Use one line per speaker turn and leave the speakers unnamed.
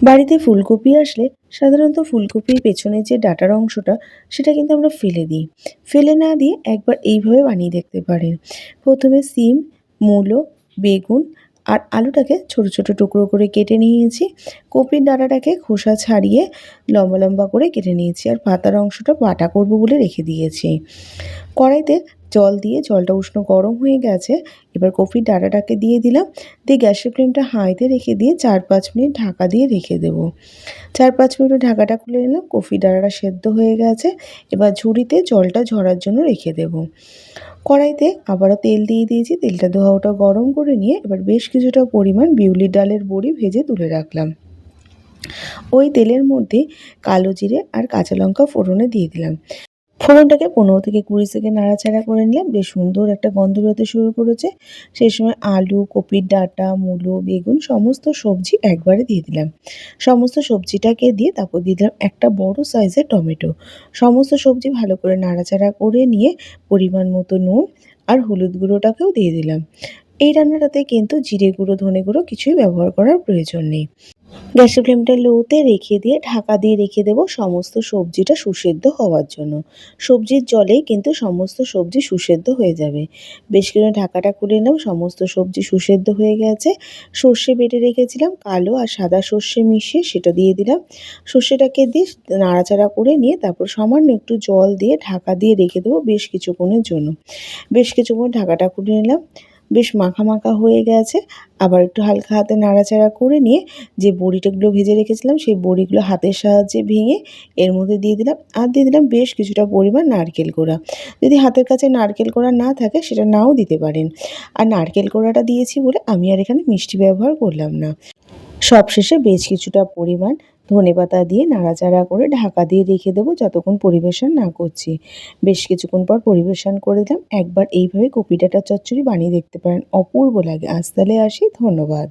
বাড়িতে ফুলকপি আসলে সাধারণত ফুলকপির পেছনের যে ডাঁটার অংশটা, সেটা কিন্তু আমরা ফেলে দিই। ফেলে না দিয়ে একবার এইভাবে বানিয়ে দেখতে পারেন। প্রথমে সিম, মূলো, বেগুন আর আলুটাকে ছোট ছোট টুকরো করে কেটে নিয়েছি। কপির ডাঁটাটাকে খোসা ছাড়িয়ে লম্বা লম্বা করে কেটে নিয়েছি আর পাতার অংশটা বাটা করব বলে রেখে দিয়েছি। কড়াইতে জল দিয়ে জলটা উষ্ণ গরম হয়ে গেছে। এবার কপির ডাঁটাটাকে দিয়ে দিলাম। দিয়ে গ্যাসের ফ্লেমটা হাইতে রেখে দিয়ে চার পাঁচ মিনিট ঢাকা দিয়ে রেখে দেবো। চার পাঁচ মিনিট ঢাকাটা খুলে নিলাম। কফি ডাঁটাটা সেদ্ধ হয়ে গেছে। এবার ঝুড়িতে জলটা ঝরার জন্য রেখে দেব। কড়াইতে আবারও তেল দিয়ে দিয়েছি। তেলটা ধোয়াটা গরম করে নিয়ে এবার বেশ কিছুটা পরিমাণ বিউলির ডালের বড়ি ভেজে তুলে রাখলাম। ওই তেলের মধ্যে কালো জিরে আর কাঁচা লঙ্কা ফোড়নে দিয়ে দিলাম। ফোড়নটাকে পনেরো থেকে কুড়ি সেকেন্ড নাড়াচাড়া করে নিলাম। বেশ সুন্দর একটা গন্ধ বেরোতে শুরু করেছে। সেই সময় আলু, কপির ডাঁটা, মূলো, বেগুন সমস্ত সবজি একবারে দিয়ে দিলাম। সমস্ত সবজিটাকে দিয়ে তারপর দিয়ে দিলাম একটা বড় সাইজের টমেটো। সমস্ত সবজি ভালো করে নাড়াচাড়া করে নিয়ে পরিমাণ মতো নুন আর হলুদ গুঁড়োটাকেও দিয়ে দিলাম। এই রান্নাটাতে কিন্তু জিরে গুঁড়ো, ধনে গুঁড়ো কিছুই ব্যবহার করার প্রয়োজন নেই। গ্যাসের ফ্লেমটা লোতে রেখে দিয়ে ঢাকা দিয়ে রেখে দেবো সমস্ত সবজিটা সুসেদ্ধ হওয়ার জন্য। সবজির জলেই কিন্তু সমস্ত সবজি সুসেদ্ধ হয়ে যাবে। বেশ কিছু ঢাকাটা খুলে নিলাম সমস্ত সবজি সুসেদ্ধ হয়ে গেছে। সর্ষে বেটে রেখেছিলাম, কালো আর সাদা সর্ষে মিশিয়ে সেটা দিয়ে দিলাম। সর্ষেটাকে দিয়ে নাড়াচাড়া করে নিয়ে তারপর সামান্য একটু জল দিয়ে ঢাকা দিয়ে রেখে দেবো বেশ কিছুক্ষণের জন্য। বেশ কিছুক্ষণ ঢাকাটা খুলে নিলাম। বেশ মাখা মাখা হয়ে গেছে। আবার একটু হালকা হাতে নাড়াচাড়া করে নিয়ে যে বড়িটাগুলো ভেজে রেখেছিলাম, সেই বড়িগুলো হাতের সাহায্যে ভেঙে এর মধ্যে দিয়ে দিলাম। আর দিয়ে দিলাম বেশ কিছুটা পরিমাণ নারকেল কোড়া। যদি হাতের কাছে নারকেল কোড়া না থাকে, সেটা নাও দিতে পারেন। আর নারকেল কোড়াটা দিয়েছি বলে আমি আর এখানে মিষ্টি ব্যবহার করলাম না। সবশেষে বেশ কিছুটা পরিমাণ ধনেপাতা দিয়ে নাড়াচাড়া করে ঢাকা দিয়ে রেখে দেবো যতক্ষণ পরিবেশন না করছি। বেশ কিছুক্ষণ পর পরিবেশন করে দিলাম। একবার এইভাবে কপি ডাঁটা চচ্চড়ি বানিয়ে দেখতে পারেন। অপূর্ব লাগে। আজ তাহলে আসি। ধন্যবাদ।